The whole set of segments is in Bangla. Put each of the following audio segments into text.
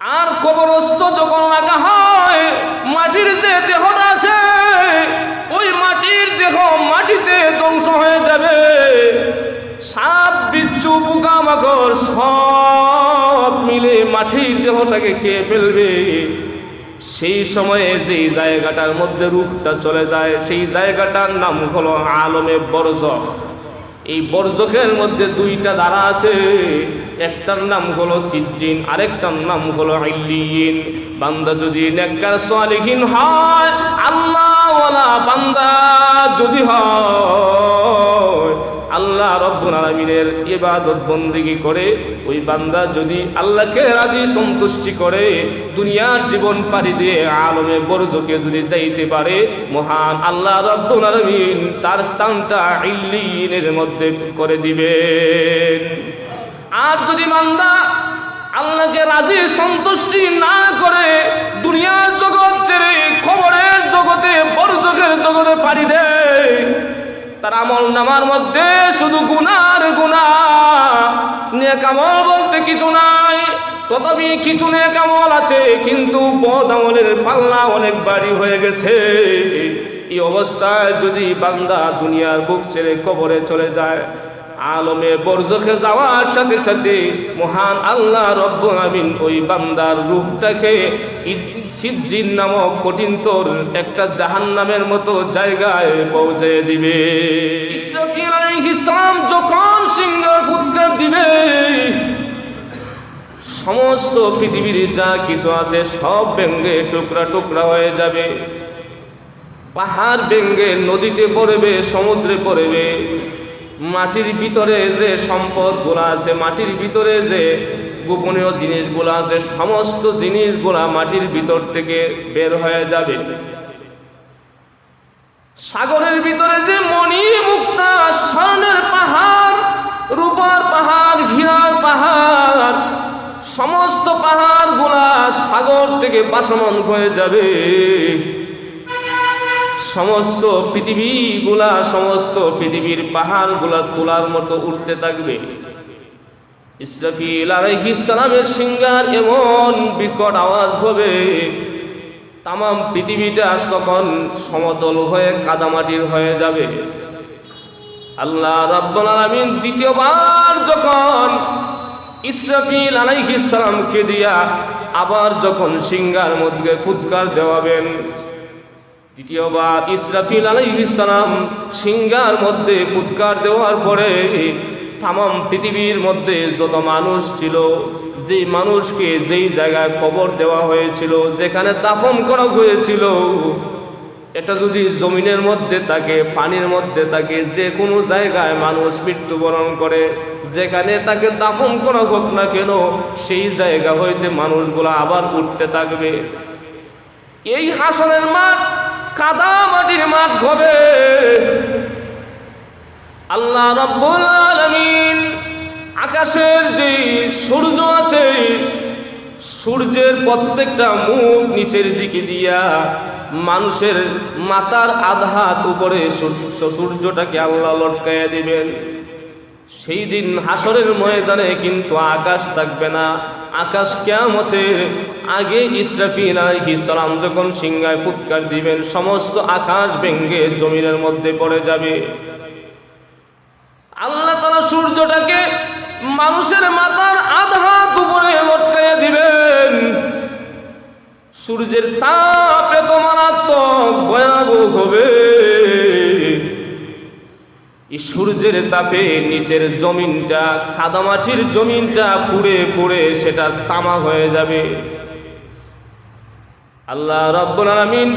আর কবরস্থ যখন রাখা হয়, মাটির যে দেহটা আছে, ওই মাটির দেহ মাটিতে ধ্বংস হয়ে যাবে। সাপ, বিচ্ছু পোকামাকড় সব মিলে মাটির দেহটাকে খেয়ে ফেলবে? সেই সময়ে যেই জায়গাটার মধ্যে রূপটা চলে যায়, সেই জায়গাটার নাম হলো আলমে বরজখ এই বর্জকের মধ্যে দুইটা দ্বারা আছে। একটার নাম হলো সিজিন আরেকটার নাম হলো আইলিন। বান্দা যদি নেককার সালিহীন হয়, আল্লাহওয়ালা বান্দা যদি হয় আল্লাহ রব্বুল আলমিনের ইবাদত বন্দিগি করে, ওই বান্দা যদি আল্লাহকে রাজি সন্তুষ্টি করে, দুনিয়ার জীবন পাড়ি দিয়ে আলমে বর্জকে যদি যাইতে পারে, মহান আল্লাহ রব্বুল আলমিন তার স্থানটা ইল্লিনের মধ্যে করে দিবেন। আর যদি বান্দা আল্লাহকে রাজি সন্তুষ্টি না করে, দুনিয়ার জগৎ ছেড়ে খবরের জগতে, বর্জকের জগতে পাড়ি দেয় তার আমল নামার মধ্যে শুধু গুনার গুণা। নেক বলতে কিছু নাই। তথাপি কিছু নেক আমল আছে, কিন্তু পদ আমলের পাল্লা অনেক বাড়ি হয়ে গেছে। এই অবস্থায় যদি বান্দা দুনিয়ার বুক ছেড়ে কবরে চলে যায় আলমে বরজখে যাওয়ার সাথে সাথে মহান আল্লাহ রব্ব আমিন ওই বান্দার রূপটাকে সিজ্জিন নামক কঠিন তোর একটা জাহান নামের মতো জায়গায় পৌঁছে দিবে। ইসরাফিল আলাইহিস সালাম যখন সিংহার ফুৎকার দিবে, সমস্ত পৃথিবীর যা কিছু আছে সব ব্যঙ্গে টুকরা টুকরা হয়ে যাবে। পাহাড় ব্যঙ্গে নদীতে পড়বে, সমুদ্রে পড়বে। মাটির ভিতরে যে সম্পদগুলো আছে, মাটির ভিতরে যে গোপনীয় জিনিসগুলো আছে, সমস্ত জিনিসগুলা মাটির ভিতর থেকে বের হয়ে যাবে। সাগরের ভিতরে যে মণি মুক্তা, স্বর্ণের পাহাড়, রূপার পাহাড়, ঘিরার পাহাড়, সমস্ত পাহাড়গুলা সাগর থেকে বাসমান হয়ে যাবে। সমস্ত পৃথিবীগুলা, সমস্ত পৃথিবীর পাহাড়গুলা তোলার মতো উঠতে থাকবে। ইসরাফিল আলাইহিস সিঙ্গার এমন বিকট আওয়াজ হবে তাম পৃথিবীটা তখন সমতল হয়ে কাদামাটির হয়ে যাবে। আল্লাহ রাব্বুল আলামিন দ্বিতীয়বার যখন ইসরাফিল আলাইহিস সালামকে দিয়া আবার যখন সিঙ্গার মধ্যে ফুৎকার দেওয়াবেন দ্বিতীয়বার ইসরাফিল আলাইহিসালাম সিংহার মধ্যে ফুৎকার দেওয়ার পরে তাম পৃথিবীর মধ্যে যত মানুষ ছিল যে মানুষকে যেই জায়গায় খবর দেওয়া হয়েছিল, যেখানে দাফন করা হয়েছিল, এটা যদি জমিনের মধ্যে থাকে, পানির মধ্যে থাকে যে কোনো জায়গায় মানুষ মৃত্যুবরণ করে, যেখানে তাকে দাফন করা হোক না কেন, সেই জায়গা হইতে মানুষগুলো আবার উঠতে থাকবে। এই হাসনের মাঠ কাদা মাটির মাঠ হবে আল্লাহ রব্বুল আলামিন আকাশের যে সূর্য আছে, সূর্যের প্রত্যেকটা মুখ নিচের দিকে দিয়া মানুষের মাথার আধাত উপরে সূর্যটাকে আল্লাহ লটকাইয়া দিবেন। সেই দিন হাসরের ময়দানে কিন্তু আকাশ থাকবে না। আকাশ কেয়ামতের আগে ইসরাফিল আলাইহিস সালাম যখন সিংহায় ফুৎকার দিবেন, সমস্ত আকাশ ভেঙ্গে জমিনের মধ্যে পড়ে যাবে। আল্লাহ তালা সূর্যটাকে মানুষের মাথার আধা দুপুরে লটকাইয়া দিবেন। সূর্যের তাপ এত মারাত্মক, ভয়াবহ হবে। সূর্যের তাপে নিচের জমিনটা কাদামাটির জমিনটা পুড়ে পুড়ে সেটা তামা হয়ে যাবে। আল্লাহ রব্বুল আলামিন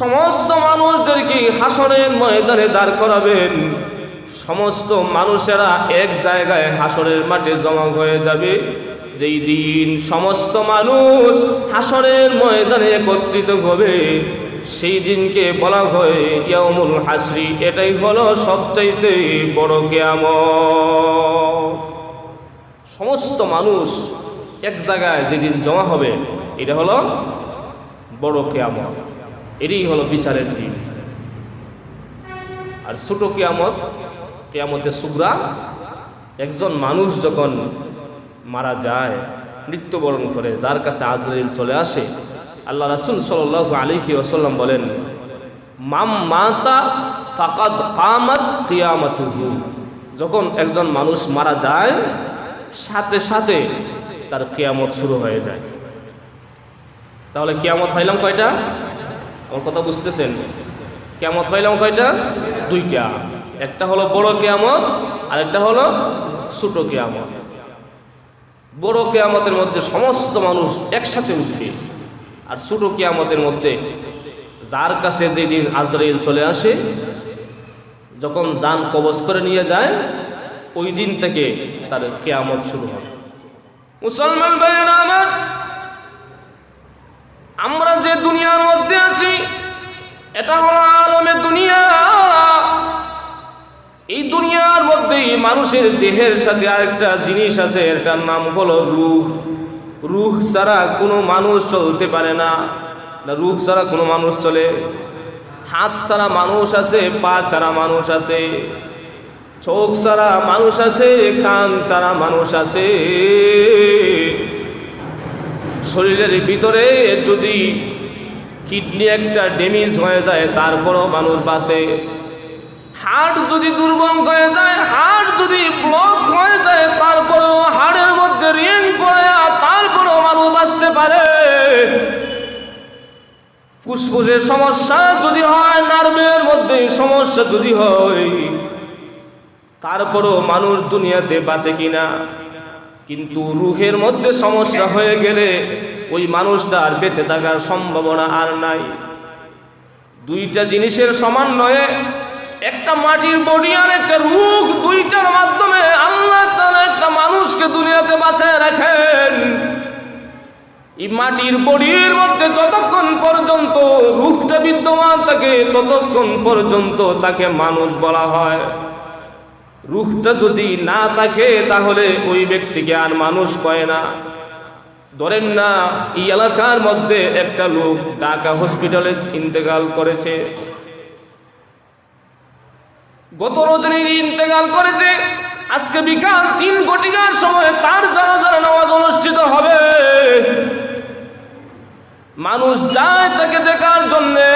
সমস্ত মানুষদেরকে হাসরের ময়দানে দাঁড় করাবেন। সমস্ত মানুষেরা এক জায়গায় হাসরের মাঠে জমা হয়ে যাবে। যেই দিন সমস্ত মানুষ হাসরের ময়দানে একত্রিত হবে সেই দিনকে বলা হয় ইয়ামুল হাসরি এটাই হলো সবচাইতে বড় কেয়ামত। সমস্ত মানুষ এক জায়গায় যেদিন জমা হবে, এটা হলো বড় কেয়ামত। এটাই হলো বিচারের দিন। আর ছোট কেয়ামত, কেয়ামতের সুগ্রা, একজন মানুষ যখন মারা যায়, মৃত্যুবরণ করে, যার কাছে আজরাইল চলে আসে আল্লাহ রাসুল সাল আলিহি ওসাল্লাম বলেন, মাম মাতা ফাকাদ কামাত কিয়ামাতুহু। যখন একজন মানুষ মারা যায়, সাথে সাথে তার কেয়ামত শুরু হয়ে যায়। তাহলে কেয়ামত পাইলাম কয়টা? আমার কথা বুঝতেছেন? কেয়ামত পাইলাম কয়টা? দুইটা। একটা হলো বড় কেয়ামত আর একটা হলো ছোট কেয়ামত। বড় কেয়ামতের মধ্যে সমস্ত মানুষ একসাথে উঠবে। আর ছোট কেয়ামতের মধ্যে যার কাছে যেদিন আজরাইল চলে আসে, যখন যান কবজ করে নিয়ে যায়, ওই দিন থেকে তার কেয়ামত শুরু হয়। মুসলমান আমার, আমরা যে দুনিয়ার মধ্যে আছি, এটা হলো আলমে দুনিয়া। এই দুনিয়ার মধ্যেই মানুষের দেহের সাথে আরেকটা জিনিস আছে, এটার নাম হলো রুহ। রুহ ছাড়া কোনো মানুষ চলতে পারে না। রুহ ছাড়া কোনো মানুষ চলে। হাত ছাড়া মানুষ আছে, পা ছাড়া মানুষ আছে। চোখ ছাড়া মানুষ আছে, কান ছাড়া মানুষ আছে। শরীরের ভিতরে যদি কিডনি একটা ড্যামেজ হয়ে যায়, তারপরও মানুষ বাঁচে। হার্ট যদি দুর্বল হয়ে যায় হার্ট যদি ব্লক হয়ে যায়, তারপরেও হাড়ের মধ্যে রিং পড়ে মানুষ বাঁচতে পারে। ফুসফুসের সমস্যা যদি হয়, নার্ভের মধ্যে সমস্যা যদি হয়, তারপরও মানুষ দুনিয়াতে বাঁচে কিনা? কিন্তু রুহের মধ্যে সমস্যা হয়ে গেলে ওই মানুষটা আর বেঁচে থাকার সম্ভাবনা আর নাই। দুইটা জিনিসের সমন্বয়ে একটা মাটির বডি আর একটা রুখ দুইটার মাধ্যমে আল্লাহ একটা মানুষকে দুনিয়াতে বাঁচায় রাখেন। এই মাটির বডির মধ্যে যতক্ষণ পর্যন্ত রূপটা বিদ্যমান থাকে, ততক্ষণ পর্যন্ত তাকে মানুষ বলা হয়। রুখটা যদি না থাকে, তাহলে ওই ব্যক্তিকে আর মানুষ কয় না। ধরেন না, এই এলাকার মধ্যে একটা লোক ঢাকা হসপিটালে ইন্তেকাল করেছে। গত রজনীর ইন্তেকাল করেছে। আজকে বিকাল তিন ঘটিকার সময় তার যারা যারা নামাজ অনুষ্ঠিত হবে মানুষ যায় তাকে দেখার জন্যে।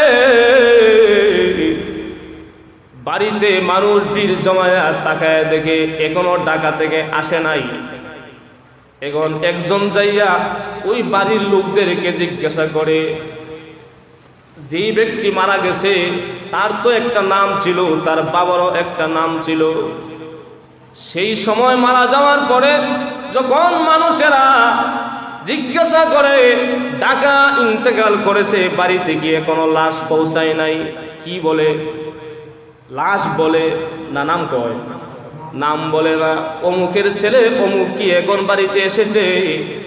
বাড়িতে মানুষ বীর জমায়া তাকায় দেখে এখনও ঢাকা থেকে আসে নাই। এখন একজন যাইয়া ওই বাড়ির লোকদেরকে জিজ্ঞাসা করে যেই ব্যক্তি মারা গেছে, তার তো একটা নাম ছিল, তার বাবারও একটা নাম ছিল। সেই সময় মারা যাওয়ার পরে যখন মানুষেরা জিজ্ঞাসা করে টাকা ইন্তেকাল করেছে, বাড়িতে গিয়ে কোনো লাশ পৌঁছায় নাই? কি বলে? লাশ বলে না, নাম কয়? নাম বলে না, অমুকের ছেলে অমুক কি এখন বাড়িতে এসেছে?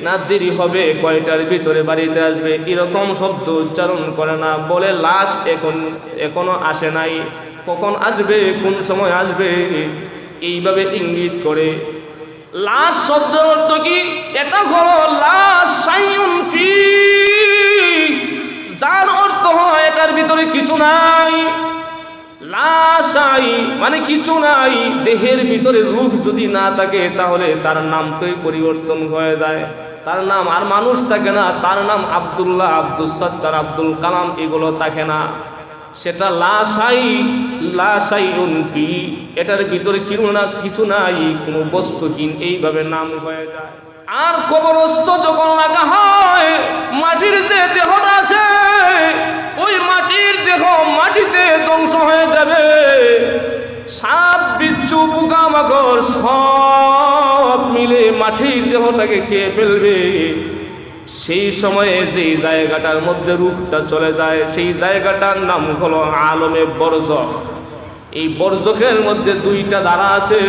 না, দেরি হবে, কয়টার ভিতরে বাড়িতে আসবে? এরকম শব্দ উচ্চারণ করে না, বলে লাশ এখন, এখনও আসে নাই। কখন আসবে? কোন সময় আসবে? এইভাবে ইঙ্গিত করে লাশ শব্দ অর্থ কি? এটা হলো লাশ সাইয়ুন ফি। যার অর্থ হয় এটার ভিতরে কিছু নাই। লাশাই মানে কিছু নাই। দেহের ভিতরে রূপ যদি না থাকে, তাহলে তার নামটাই পরিবর্তন হয়ে যায়। তার নাম আর মানুষ থাকে না। তার নাম আব্দুল্লাহ আব্দুল সত্তার আব্দুল কালাম, এগুলো থাকে না। সেটা লাশাই লাশাই উনকি এটার ভিতরে কিছু না কিছু নাই, কোনো বস্তুহীন, এইভাবে নাম হয়ে যায়। আর কবরস্থ যখন রাখা হয়, মাটির যে দেহটা আছে, ওই মাটির দেহ মাটিতে ধ্বংস হয়ে যাবে। সাপ, বিচ্ছু পোকামাকড় সব মিলে মাটির দেহটাকে খেয়ে ফেলবে। সেই সময়ে যেই জায়গাটার মধ্যে রূপটা চলে যায়, সেই জায়গাটার নাম হলো আলমে বরজখ। এই বরজখের মধ্যে দুইটা দ্বারা আছে।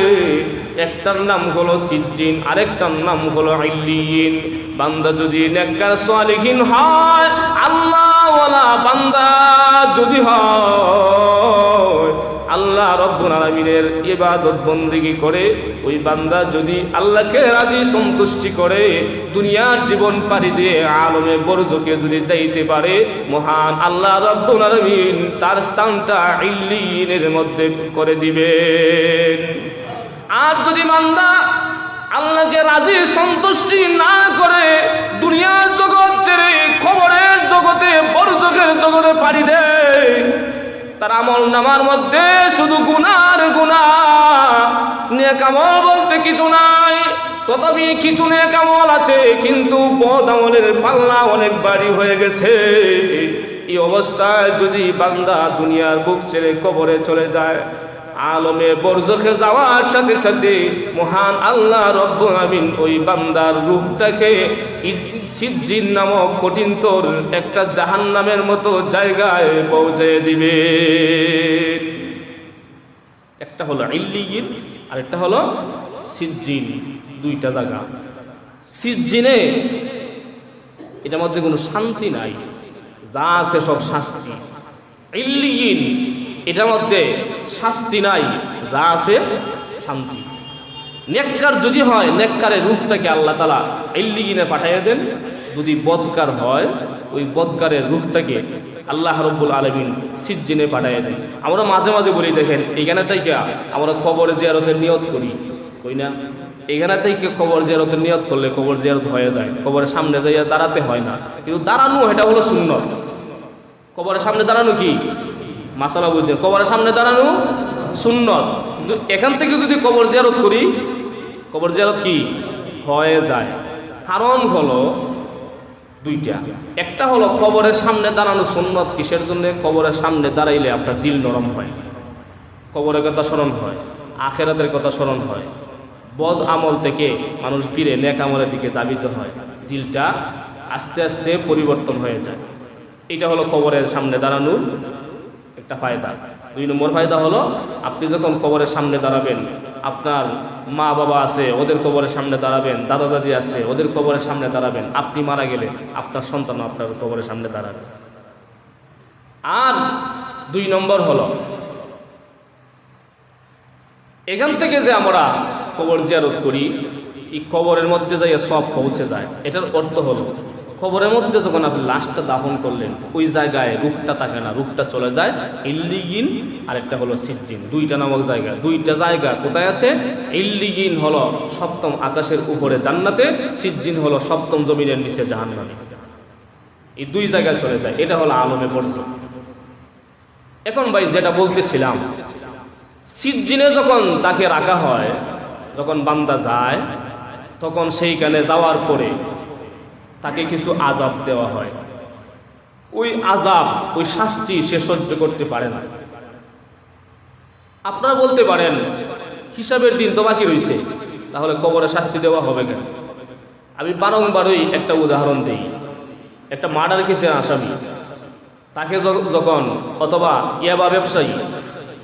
একটার নাম হলো সিজ্জিন আরেকটার নাম হলো ইল্লিয়িন বান্দা যদি নেককার সালিহিন হয়, আল্লাহওয়ালা বান্দা যদি হয় আল্লাহ রব্বুল আলমিনের ইবাদত বন্দিগি করে, ওই বান্দা যদি আল্লাহকে রাজি সন্তুষ্টি করে, দুনিয়ার জীবন পাড়ি দিয়ে আলমে বরজকে যদি যাইতে পারে, মহান আল্লাহ রব্বুল আলমিন তার স্থানটা ইল্লিনের মধ্যে করে দিবেন। আর যদি বান্দা আল্লাহকে রাজি সন্তুষ্টি না করে, দুনিয়ার জগৎ ছেড়ে খবরের জগতে, বরজকের জগতে পাড়ি দেয় তার আমল নামার মধ্যে শুধু গুনার গুণা নেক বলতে কিছু নাই। তথাপি কিছু নেক আমল আছে, কিন্তু বদ আমলের পাল্লা অনেক বাড়ি হয়ে গেছে। এই অবস্থায় যদি বান্দা দুনিয়ার বুক ছেড়ে কবরে চলে যায় আলমে বরজখে যাওয়ার সাথে সাথে মহান আল্লাহ রব্ব আমিন ওই বান্দার রূহটাকে সিজ্জিন নামক কঠিন তোর একটা জাহান নামের মতো জায়গায় পৌঁছে দিবে। একটা হলো ইল্লিগিন আর একটা হলো সিজ্জিন, দুইটা জায়গা। সিজ্জিনে এটার মধ্যে কোনো শান্তি নাই, যা আছে সব শাস্তি। ইল্লিগিন এটার মধ্যে শাস্তি নাই, যা আছে শান্তি। নেককার যদি হয়, নেককারের রূপটাকে আল্লাহ তালা ইল্লিগিনে পাঠাইয়া দেন। যদি বদকার হয়, ওই বদকারের রূপটাকে আল্লাহ রব্বুল আলমিন সিজ্জিনে পাঠাইয়া দেন। আমরা মাঝে মাঝে বলি, দেখেন, এখানে থেকে আমরা কবরে জিয়ারতের নিয়ত করি। কই না? এখানে থেকে কবর জিয়ারতের নিয়ত করলে কবর জিয়ারত হয়ে যায়। কবরের সামনে যাইয়া দাঁড়াতে হয় না। কিন্তু দাঁড়ানো, এটা হলো শূন্য কবরের সামনে দাঁড়ানো কি? মাসালা বুঝছেন কবরের সামনে দাঁড়ানো সুন্নত। এখান থেকে যদি কবর জিয়ারত করি, কবর জিয়ারত কি? হয়ে যায়। কারণ হলো দুইটা। একটা হলো কবরের সামনে দাঁড়ানো সুন্নত। কিসের জন্য? কবরের সামনে দাঁড়াইলে আপনার দিল নরম হয়। কবরের কথা স্মরণ হয়। আখেরাতের কথা স্মরণ হয়। বদ আমল থেকে মানুষ ফিরে নেক আমলের দিকে দাবিত হয়। দিলটা আস্তে আস্তে পরিবর্তন হয়ে যায়। এটা হলো কবরের সামনে দাঁড়ানোর একটা ফায়দা। দুই নম্বর ফায়দা হলো, আপনি যখন কবরের সামনে দাঁড়াবেন, আপনার মা বাবা আছে, ওদের কবরের সামনে দাঁড়াবেন, দাদা দাদি আছে, ওদের কবরের সামনে দাঁড়াবেন, আপনি মারা গেলে আপনার সন্তান আপনার কবরের সামনে দাঁড়াবে। আর দুই নম্বর হলো, এখান থেকে যে আমরা কবর জিয়ারত করি, এই কবরের মধ্যে যাইয়া সব পৌঁছে যায়। এটার অর্থ হলো কবরের মধ্যে যখন আপনি লাশটা দাফন করলেন, ওই জায়গায় রূপটা থাকে না রূপটা চলে যায়। ইল্লিগিন আর একটা হলো সিদ্দিন। দুইটা নামক জায়গা। দুইটা জায়গা কোথায় আছে? ইল্লিগিন হলো সপ্তম আকাশের উপরে জান্নাতে, সিদ্দিন হলো সপ্তম জমিনের নিচে জাহান্নামে। এই দুই জায়গায় চলে যায়। এটা হলো আলমে বর্জ এখন ভাই যেটা বলতেছিলাম সিজ্জিনে যখন তাকে রাখা হয়, যখন বান্দা যায়, তখন সেইখানে যাওয়ার পরে তাকে কিছু আজাব দেওয়া হয়। ওই আজাব ওই শাস্তি সে সহ্য করতে পারে না। আপনারা বলতে পারেন, হিসাবের দিন তো বাকি রয়েছে তাহলে কবরে শাস্তি দেওয়া হবে কেন? আমি বারংবারই একটা উদাহরণ দিই। একটা মার্ডার কেসের আসামি তাকে যখন অথবা ইয়াবা ব্যবসায়ী,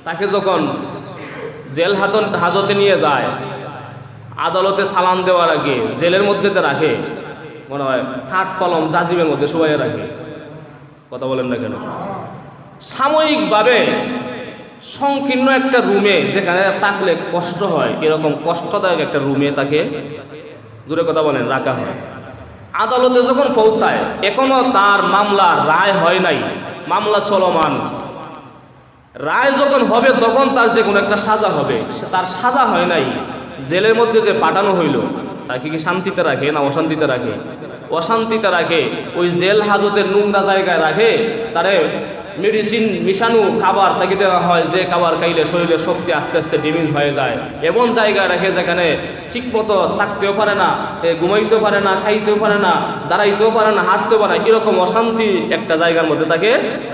তাকে যখন জেল হাতন, হাজতে নিয়ে যায়, আদালতে সালাম দেওয়ার আগে জেলের মধ্যে রাখে মনে হয় কাঠ কলম জাজিবের মধ্যে সবাই রাখে কথা বলেন না কেন? সাময়িকভাবে সংকীর্ণ একটা রুমে যেখানে থাকলে কষ্ট হয়, এরকম কষ্টদায়ক একটা রুমে তাকে দূরে কথা বলেন, রাখা হয়। আদালতে যখন পৌঁছায়, এখনও তার মামলা রায় হয় নাই, মামলা চলমান। রায় যখন হবে, তখন তার যে কোনো একটা সাজা হবে তার সাজা হয় নাই। জেলের মধ্যে যে পাঠানো হইল, তাকে কি শান্তিতে রাখে না অশান্তিতে রাখে? অশান্তিতে রাখে, ওই জেল হাজতের নোংরা জায়গায় রাখে, তারে মেডিসিন মিশানো খাবার তাকে দেওয়া হয়, যে খাবার খাইলে শরীরের শক্তি আস্তে আস্তে ডিমিজ হয়ে যায়। এমন জায়গায় রাখে যেখানে ঠিক মতো থাকতেও পারে না ঘুমাইতেও পারে না, খাইতেও পারে না, দাঁড়াইতেও পারে না, হাঁটতেও পারে না, এরকম অশান্তি একটা জায়গার মধ্যে তাকে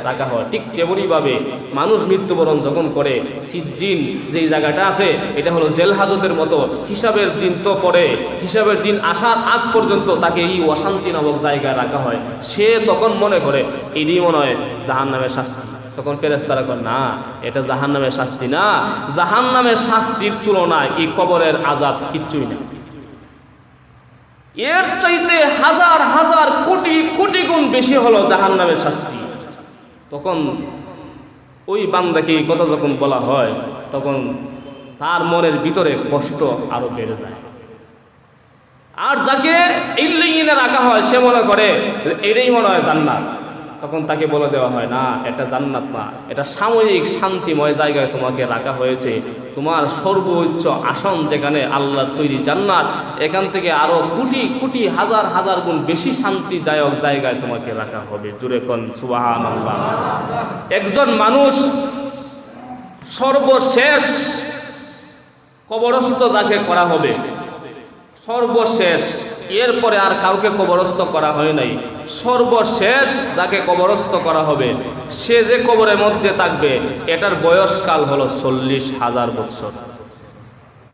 রাখা হয়। ঠিক তেমনইভাবে মানুষ মৃত্যুবরণ যখন করে সিজ্জিন যেই জায়গাটা আছে, এটা হলো জেল হাজতের মতো, হিসাবের দিন তো পরে হিসাবের দিন আসার আগ পর্যন্ত তাকে এই অশান্তি নামক জায়গায় রাখা হয়। সে তখন মনে করে, এরই মনে হয় জাহান নামের শাস্তি। তখন ফেরেস্তারা কর না, এটা জাহান নামের শাস্তি না। জাহান নামের শাস্তির তুলনায় এই কবরের আজাব কিচ্ছুই না। এর চাইতে হাজার হাজার কোটি কোটি গুণ বেশি হলো জাহান নামের শাস্তি। তখন ওই বান্দাকে এই কথা যখন বলা হয়, তখন তার মনের ভিতরে কষ্ট আরও বেড়ে যায়। আর যাকে ইল্লিগিনে রাখা হয়, সে মনে করে, এটাই মনে হয় জান্নাত। তখন তাকে বলে দেওয়া হয়, না, এটা জান্নাত না। এটা সাময়িক শান্তিময় জায়গায় তোমাকে রাখা হয়েছে। তোমার সর্বোচ্চ আসন যেখানে আল্লাহ তৈরি জান্নাত, এখান থেকে আরও কোটি কোটি, হাজার হাজার গুণ বেশি শান্তিদায়ক জায়গায় তোমাকে রাখা হবে। জুড়ে কন সুবাহান আল্লাহ একজন মানুষ সর্বশেষ কবরস্থ যাকে করা হবে, সর্বশেষ এরপরে আর কাউকে কবরস্থ করা হয় নাই। সর্বশেষ যাকে কবরস্থ করা হবে, সে যে কবরের মধ্যে থাকবে, এটার বয়সকাল হলো চল্লিশ হাজার বৎসর।